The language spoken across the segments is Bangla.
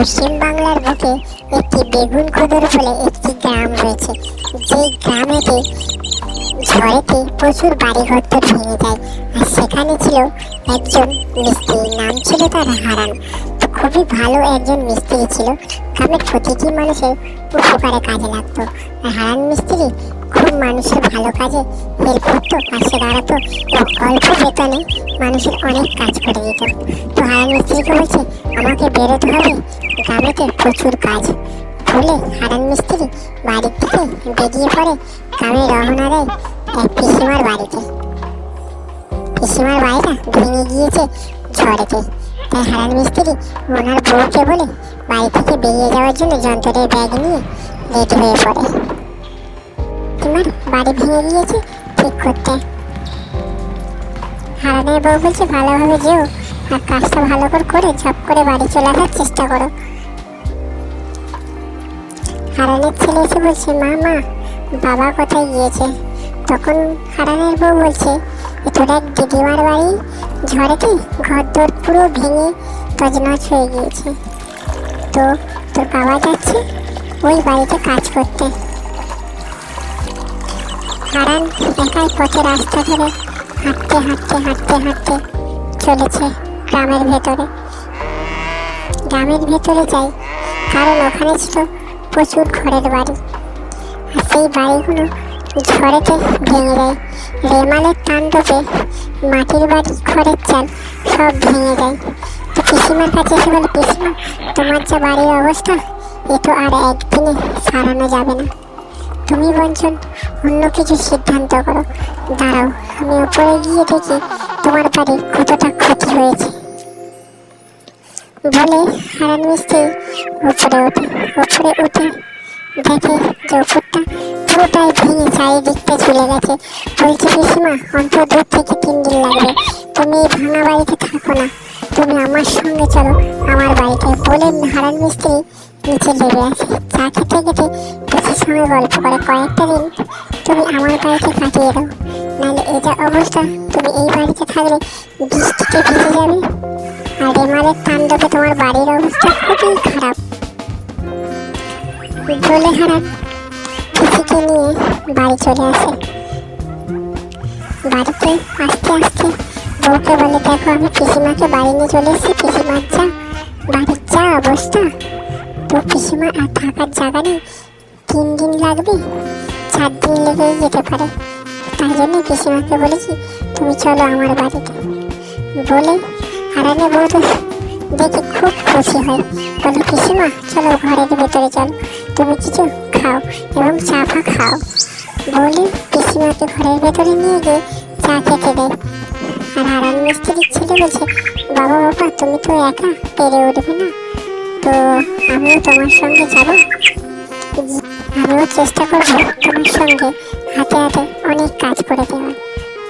পশ্চিমবাংলার বুকে একটি বেগুন খোদর বলে একটি গ্রাম রয়েছে। যেই গ্রামেতে, ঝড়েতে প্রচুর বাড়িঘর তো ভেঙে যায়। আর সেখানে ছিল একজন মিস্ত্রি নাম ছিল তার হারান। খুবই ভালো একজন মিস্ত্রি ছিল। গ্রামের প্রতিটি মানুষের উপকারে কাজে লাগতো। আর হারান মিস্ত্রি খুব মানুষের ভালো কাজে হেল্প করতো। পাশে দাঁড়াতো অল্প বেতনে মানুষের অনেক কাজ করে দিত। তো হারান মিস্ত্রিকে বলছে, আমাকে বেরোতে হবে? গ্রামেতে প্রচুর কাজ। বলে হারান মিস্ত্রি বাড়ির থেকে বেরিয়ে পড়ে গ্রামে রওনা দেয় এক পিসিমার বাড়িতে। পিসিমার বাড়িটা ভেঙে গিয়েছে ঝড়েতে। তাই হারান মিস্ত্রি ওনার বউকে বলে বাড়ি থেকে বেরিয়ে যাওয়ার জন্য যন্ত্রের ব্যাগ নিয়ে রেডি হয়ে পড়ে। তোমার বাড়ি ভেঙে গিয়েছে ঠিক করতে। হারানের বউ বলছে, ভালোভাবে যেও। আর কাজটা ভালো করে করে ঝপ করে বাড়ি চলে আসার চেষ্টা করো। হারানের ছেলে এসে বলছে, মা মা, বাবা কোথায় গিয়েছে? তখন হারানের বউ বলছে "এ তোর এক দিদিমার বাড়ি ঝড়েতে ঘর দোর পুরো ভেঙে তজনজ হয়ে গিয়েছে। তো তোর বাবা যাচ্ছে ওই বাড়িতে কাজ করতে। হারান একাই পথে রাস্তা ধরে হাঁটতে হাঁটতে হাঁটতে হাঁটতে চলেছে। গ্রামের ভেতরে। গ্রামের ভেতরে যাই, কারণ ওখানে ছিল প্রচুর ঘরের বাড়ি। আর সেই বাড়িগুলো ঝড়েতে ভেঙে যায় রেমালের তাণ্ডবে মাটির বাড়ি খড়ের চাল সব ভেঙে যায় তো পিসিমার কাছে এসে বলে, পিসিমা, তোমার যা বাড়ির অবস্থা, এ তো আর একদিনে সারানো যাবে না। তুমি বঞ্চন, অন্য কিছু সিদ্ধান্ত করো। দাঁড়াও, আমি উপরে গিয়ে দেখি তোমার বাড়ির কতটা ক্ষতি হয়েছে। বলে হারান মিস্ত্রি উপরে ওঠে, উপরে উঠে দেখে যে উপরটা পুরোটাই ভেঙে চারিদিকটা ঝুলে গেছে। বলছে, পিসিমা, অন্তত দু থেকে তিন দিন লাগবে। তুমি এই ভাঙা বাড়িতে থাকো না। তুমি আমার সঙ্গে চলো। আমার বাড়িতে বলে হারান মিস্ত্রি নিচে নেমে আসে। চা খেতে খেতে পিসির সঙ্গে গল্প করে কয়েকটা দিন। তুমি আমার বাড়িতে কাটিয়ে দাও। নাহলে এটা অবস্থা, তুমি এই বাড়িতে থাকলে বৃষ্টিতে ভিজে যাবে। আর রেমালের তাণ্ডবে তোমার বাড়ির অবস্থা খুবই খারাপ। বলে হারান পিসিকে নিয়ে বাড়ি চলে আসে। বাড়িতে আস্তে আস্তে বউকে বলে, দেখো, আমি পিসিমাকে বাড়ি নিয়ে চলে এসেছি। পিসিমার যা, বাড়ির যা অবস্থা। তো পিসিমা আর থাকার জায়গা নেই। তিন দিন লাগবে, চার দিন লেগে যেতে পারে। তাই জন্য পিসিমাকে বলেছি, তুমি চলো আমার বাড়িতে। বলে হারানে তো দেখে খুব খুশি হয়। বলে, পিসিমা, চলো ঘরের ভেতরে চলো। তুমি কিছু খাও এবং চা ফা খাও। বলে পিসিমাকে ঘরের ভেতরে নিয়ে গিয়ে চা খেতে দেয়। আর হারান মিস্ত্রির ছেলে বলছে, বাবা বাবা, তুমি তো একা, পেরে উঠবে না। তো আমিও তোমার সঙ্গে যাব। আমিও চেষ্টা করব তোমার সঙ্গে হাতে হাতে অনেক কাজ করে দেওয়ার।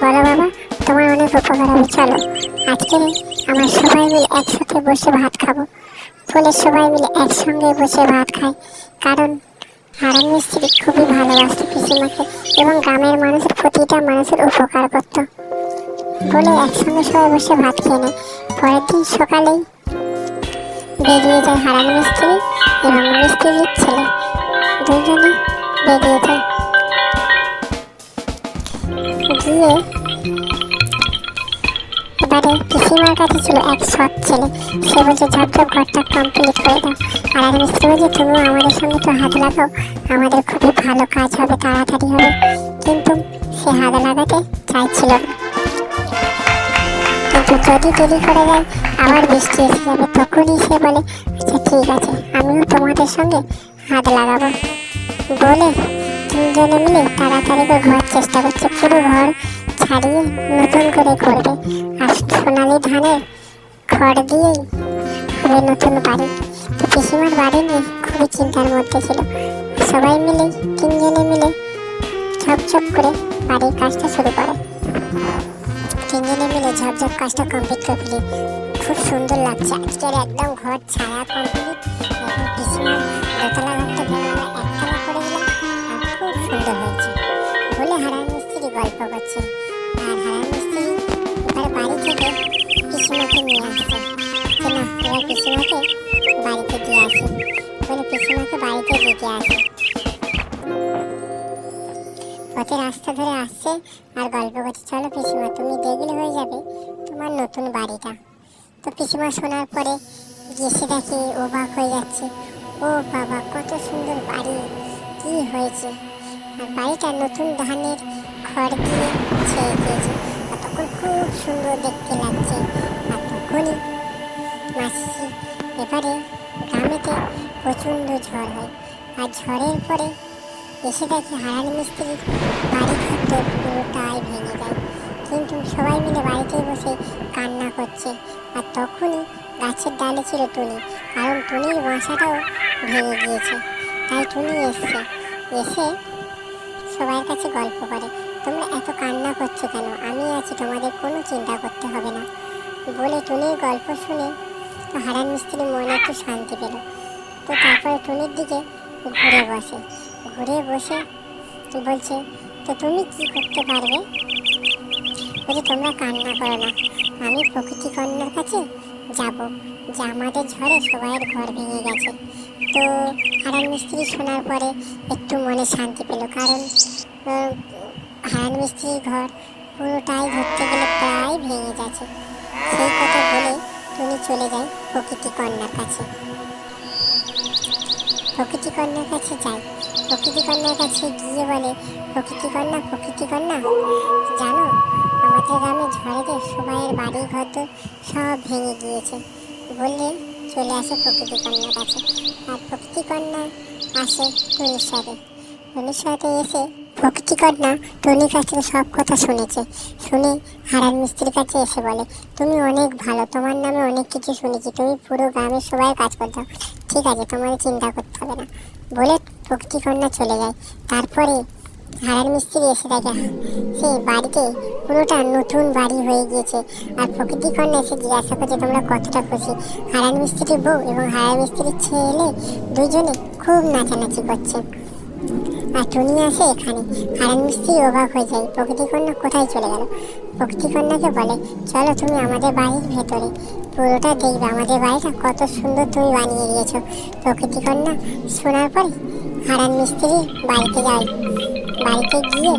বলো, বাবা, তোমার অনেক উপকার হবে, চলো। আজকে আমরা সবাই মিলে একসাথে বসে ভাত খাব। বলে সবাই মিলে একসঙ্গে বসে ভাত খাই। কারণ হারান মিস্ত্রি খুবই ভালোবাসত পিসিমাকে এবং গ্রামের মানুষের প্রতিটা মানুষের উপকার করত। বলে একসঙ্গে সবাই বসে ভাত খেয়ে নেয়। পরের দিন সকালেই বেরিয়ে যায় হারান মিস্ত্রি এবং মিস্ত্রির ছেলে। দুজনে বেরিয়ে যায়। গিয়ে পিসিমার কাছে ছিল এক সৎ ছেলে। সে বলছে ঝপঝপ ঘরটা কমপ্লিট করে দাও। আর এক মিস্ত্রি বলছে তুমিও আমাদের সঙ্গে তো হাত লাগাও। আমাদের খুবই ভালো কাজ হবে, তাড়াতাড়ি হবে। কিন্তু সে হাত লাগাতে চাইছিল কিন্তু যদি দেরি করে যায়, আবার বৃষ্টি এসে যাবে, তখনই সে বলে আচ্ছা ঠিক আছে, আমিও তোমাদের সঙ্গে হাত লাগাবো। বলে তিনজনে মিলে তাড়াতাড়ি করে ঘর চেষ্টা করছে। পুরো ঘর ছাড়িয়ে নতুন করে করবে। আর সোনালি ধানের খড় দিয়েই হবে নতুন বাড়ি। তো পিসিমার বাড়ি নিয়ে খুবই চিন্তার মধ্যে ছিল। সবাই মিলে, তিনজনে মিলে ঝপঝপ করে বাড়ির কাজটা শুরু করে। তিনজনে মিলে ঝপঝপ কাজটা কমপ্লিট করে ফেলি। খুব সুন্দর লাগছে। আজকের একদম ঘর ছায়া কমপ্লিট এখন পিসিমার দোতলা ঘরটা এবার বাড়ি থেকে পিসিমাকে নিয়ে আসছে যে না এবার পিসিমাকে বাড়িতে দিয়ে আসে বলে পিসিমাকে দিতে আসে পথে রাস্তা ধরে আসছে আর গল্প করছে চলো পিসিমা তুমি দেখলে হয়ে যাবে তোমার নতুন বাড়িটা তো পিসিমা শোনার পরে গেছে দেখে অবাক হয়ে যাচ্ছে ও বাবা কত সুন্দর বাড়ি কি হয়েছে আর বাড়িটা নতুন ধানের খড় দিয়ে ছেয়ে দিয়েছে খুব সুন্দর দেখতে লাগছে আর তখনই মাসি এবারে গ্রামেতে প্রচণ্ড ঝড় হয় আর ঝড়ের পরে এসে দেখে হারান মিস্ত্রির বাড়ি ঘরটা পুরোটাই ভেঙে যায় কিন্তু সবাই মিলে বাড়িতে বসে কান্না করছে আর তখনই গাছের ডালে ছিল টুনি কারণ টুনির বাসাটাও ভেঙে গিয়েছে তাই টুনি এসছে এসে সবার কাছে গল্প করে। তোমরা এত কান্না করছ কেন? আমি আছি, তোমাদের কোনো চিন্তা করতে হবে না। বলে টুনির গল্প শুনে হারান মিস্ত্রি মনে একটু শান্তি পেল। তো তারপরে টুনির দিকে ঘুরে বসে। ঘুরে বসে বলছে, তো তুমি কি করতে পারবে? বলছে, তোমরা কান্না করো না। আমি প্রকৃতি কন্যার কাছে যাব, যে আমাদের ঝড়ে সবাইয়ের ঘর ভেঙে গেছে। তো হারান মিস্ত্রি শোনার পরে একটু মনে শান্তি পেল, কারণ হারান মিস্ত্রির ঘর পুরোটাই ধরতে গেলে প্রায় ভেঙে গেছে। সেই কথা বলে টুনি চলে যায় প্রকৃতি কন্যার কাছে। প্রকৃতি কন্যার কাছে যায় প্রকৃতি কন্যার কাছে গিয়ে বলে, প্রকৃতি কন্যা প্রকৃতি কন্যা, জানো, আমাদের গ্রামে ঝড়েতে সবাইয়ের বাড়ি ঘর সব ভেঙে গিয়েছে। বললে, চলে আসে প্রকৃতি কন্যার কাছে। আর প্রকৃতি কন্যা আসে টুনির সাথে। টুনির সাথে এসে প্রকৃতি কন্যা টুনির কাছ থেকে সব কথা শুনেছে। শুনে হারান মিস্ত্রির কাছে এসে বলে, তুমি অনেক ভালো, তোমার নামে অনেক কিছু শুনেছি। তুমি পুরো গ্রামের সবাই কাজ করতে ঠিক আছে, তোমাদের চিন্তা করতে হবে না। বলে প্রকৃতি কন্যা চলে যায়। তারপরে হারান মিস্ত্রি এসে দেখে সেই বাড়িতে পুরোটা নতুন বাড়ি হয়ে গিয়েছে। আর প্রকৃতি কন্যা এসে জিজ্ঞাসা করছে, তোমরা কতটা খুশি? হারান মিস্ত্রির বউ এবং হারান মিস্ত্রির ছেলে দুজনে খুব নাচানাচি করছে। আর টুনি আসে এখানে। হারান মিস্ত্রি অবাক হয়ে যায়, প্রকৃতিকন্যা কোথায় চলে গেল? প্রকৃতিকন্যাকে বলে, চলো তুমি আমাদের বাড়ির ভেতরে। পুরোটা দেখবে, আমাদের বাড়িটা কত সুন্দর তুমি বানিয়ে দিয়েছ। প্রকৃতিকন্যা শোনার পরে হারান মিস্ত্রি বাড়িতে যায়। বাড়িতে গিয়ে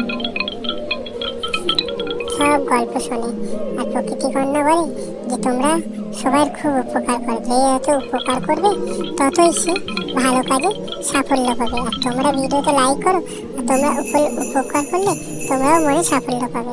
সব গল্প শোনে আর প্রকৃতি কন্যা বলে যে তোমরা সবার খুব উপকার করবে যে যত উপকার করবে ততই সে ভালো কাজে সাফল্য পাবে। আর তোমরা ভিডিওতে লাইক করো, আর তোমরা উপ- উপকার করলে তোমরাও মনে সাফল্য পাবে।